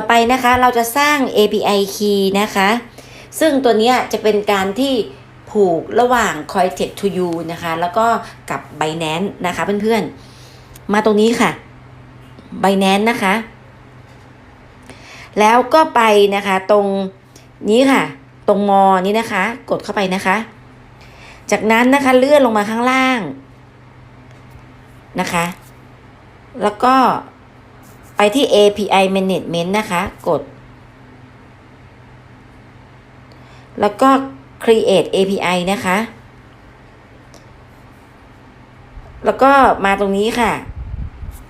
ต่อไปนะคะเราจะสร้าง API key นะคะ ซึ่งตัวนี้จะเป็นการที่ผูกระหว่าง Cointex to you นะคะ แล้วก็กับ Binance นะคะเพื่อนๆ มาตรงนี้ค่ะ Binance นะคะ แล้วก็ไปนะคะตรงนี้ค่ะ ตรงมอนี้นะคะ กดเข้าไปนะคะ จากนั้นนะคะเลื่อนลงมาข้างล่างนะคะ แล้วก็ ไปที่ API Management นะคะ กด แล้วก็ Create API นะคะ แล้วก็มาตรงนี้ค่ะ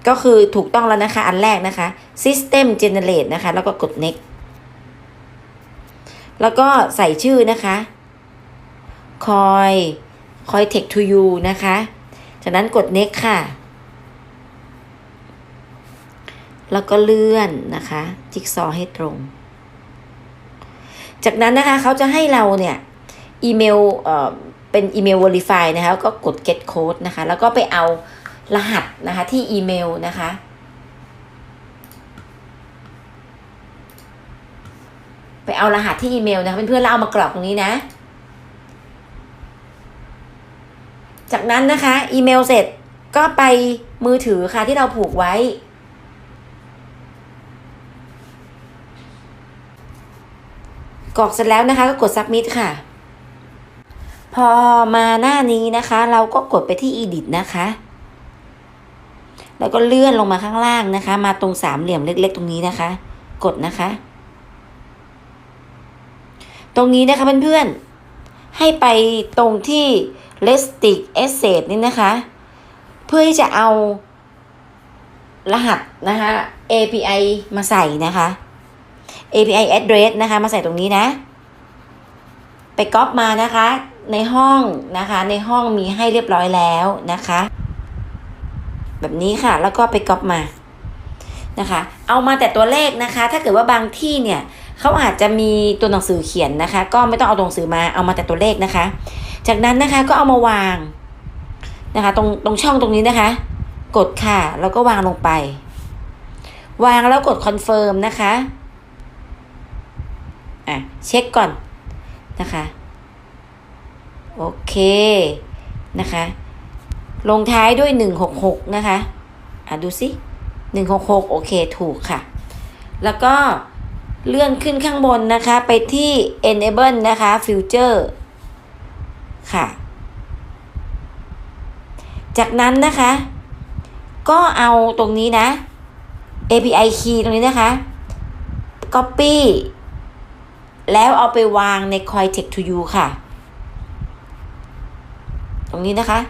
ก็คือถูกต้องแล้วนะคะ อันแรกนะคะ System Generate นะคะ แล้วก็กด Next แล้วก็ใส่ชื่อนะคะ Coin Coin Tech to you นะคะ จากนั้นกด Next ค่ะ แล้วก็เลื่อนนะคะ จิ๊กซอให้ตรง จากนั้นนะคะเขาจะให้เราเนี่ยอีเมลเอ่อเป็นอีเมล verify นะคะก็กด get code นะคะ แล้วก็ไปเอารหัสนะคะที่อีเมลนะคะไปเอารหัสที่อีเมลนะคะเพื่อนๆแล้วเอามากรอกตรงนี้นะ จากนั้นนะคะ อีเมลเสร็จก็ไปมือถือค่ะที่เราผูกไว้ กรอกเสร็จแล้วนะคะ ก็กด submit ค่ะ พอมาหน้านี้นะคะ เราก็กดไปที่ edit นะคะ แล้วก็เลื่อนลงมาข้างล่างนะคะ มาตรงสามเหลี่ยมเล็ก ๆ ตรงนี้นะคะ กดนะคะ ตรงนี้นะคะเพื่อนๆ ให้ไปตรงที่ Restic Asset นี่นะคะ เพื่อที่จะเอารหัสนะคะ API มาใส่นะคะ API address นะคะ มาใส่ตรงนี้นะ ไปก๊อปมานะคะ ในห้องนะคะ ในห้องมีให้เรียบร้อยแล้วนะคะ แบบนี้ค่ะ แล้วก็ไปก๊อปมานะคะ เอามาแต่ตัวเลขนะคะ ถ้าเกิดว่าบางที่เนี่ยเขาอาจจะมีตัวหนังสือเขียนนะคะ ก็ไม่ต้องเอาตัวหนังสือมาเอามาแต่ตัวเลขนะคะ จากนั้นนะคะก็เอามาวางนะคะ ตรงตรงช่องตรงนี้นะคะ กดค่ะแล้วก็วางลงไป วางแล้วกดคอนเฟิร์มนะคะ อะ เช็คก่อนนะคะ โอเคนะคะ ลงท้ายด้วย 166 นะคะ อะ ดูสิ 166 โอเค ถูกค่ะ แล้วก็เลื่อนขึ้นข้างบนนะคะ ไปที่ enable นะคะ future ค่ะ จากนั้นนะคะ ก็เอาตรงนี้นะ API key ตรงนี้นะคะ copy แล้วเอาไปวางใน Cointex to you ค่ะ ตรงนี้นะคะ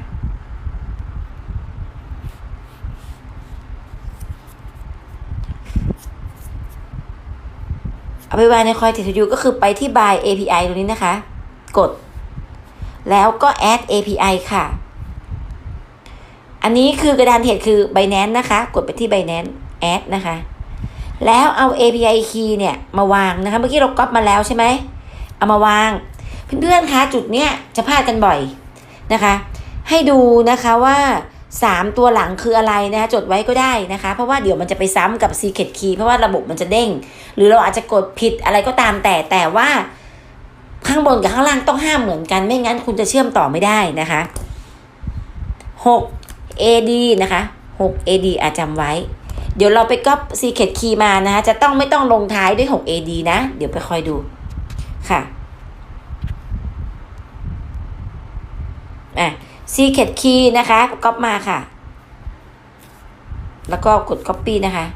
เอาไปวางใน Cointex to you ก็คือไปที่ by API ตรงนี้นะคะ กด แล้วก็ add API ค่ะ อันนี้คือกระดานเทรดคือ Binance นะคะ กดไปที่ Binance add นะคะ แล้วเอา API key เนี่ยมาวางนะคะ เมื่อกี้เราก๊อปมาแล้วใช่ไหม เอามาวาง เพื่อนๆคะจุดเนี้ยจะพลาดกันบ่อยนะคะ ให้ดูนะคะว่า 3 ตัวหลังคืออะไรนะคะจดไว้ก็ได้นะคะ เพราะว่าเดี๋ยวมันจะไปซ้ำกับ secret key เพราะว่าระบบมันจะเด้ง หรือเราอาจจะกดผิดอะไรก็ตามแต่แต่ว่าข้างบนกับข้างล่างต้องห้ามเหมือนกันไม่งั้นคุณจะเชื่อมต่อไม่ได้นะคะ 6 AD นะคะ 6 AD อาจจำไว้ เดี๋ยวเราไปก๊อป secret key มานะคะจะต้องไม่ต้องลงท้ายด้วย 6 AD นะ เดี๋ยวไปคอยดูค่ะอะ secret key นะคะก๊อปมาค่ะ แล้วก็กด copy นะคะ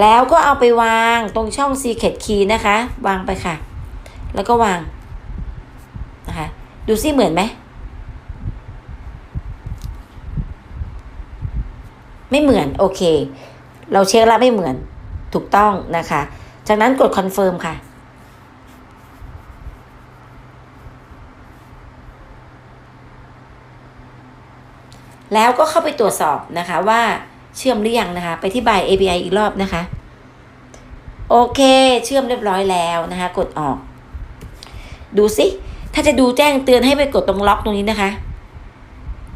แล้วก็เอาไปวางตรงช่อง secret key นะคะ วางไปค่ะ แล้วก็วางนะคะ ดูซิเหมือนไหม ไม่เหมือนโอเค เราเช็คแล้วไม่เหมือนถูกต้องนะคะ จากนั้นกด confirm ค่ะแล้วก็เข้าไปตรวจสอบนะคะว่าเชื่อมหรือยังนะคะ ไปที่ by API อีกรอบนะคะ โอเค เชื่อมเรียบร้อยแล้วนะคะ กดออก ดูสิ ถ้าจะดูแจ้งเตือนให้ไปกดตรงล็อกตรงนี้นะคะ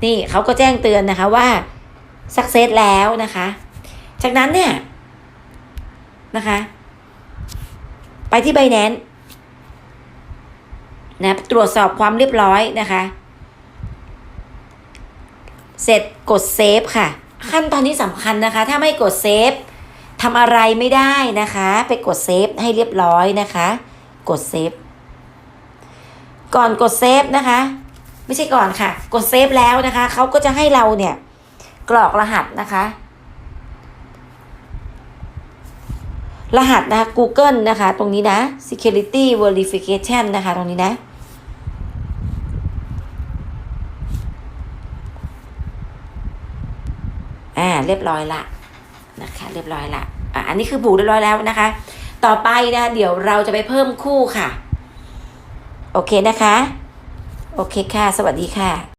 นี่เขาก็แจ้งเตือนนะคะว่า สักเซสแล้วนะคะ จากนั้นเนี่ยนะคะ ไปที่ b บ n a n c e นะตรวจสอบความเรียบร้อยนะคะ เสร็จกดเซฟค่ะ ขั้นตอนนี้สำคัญนะคะ ถ้าไม่กดเซฟทำอะไรไม่ได้นะคะ ไปกดเซฟให้เรียบร้อยนะคะ กดเซฟก่อนกดเซฟนะคะ ไม่ใช่ก่อนค่ะ กดเซฟแล้วนะคะเขาก็จะให้เราเนี่ย กรอกรหัสนะคะ รหัสนะคะ Google นะคะ ตรงนี้นะ security verification นะคะ ตรงนี้นะอ่าเรียบร้อยละนะคะ เรียบร้อยละอะอันนี้คือผูกเรียบร้อยแล้วนะคะ ต่อไปนะเดี๋ยวเราจะไปเพิ่มคู่ค่ะ โอเคนะคะ โอเคค่ะ สวัสดีค่ะ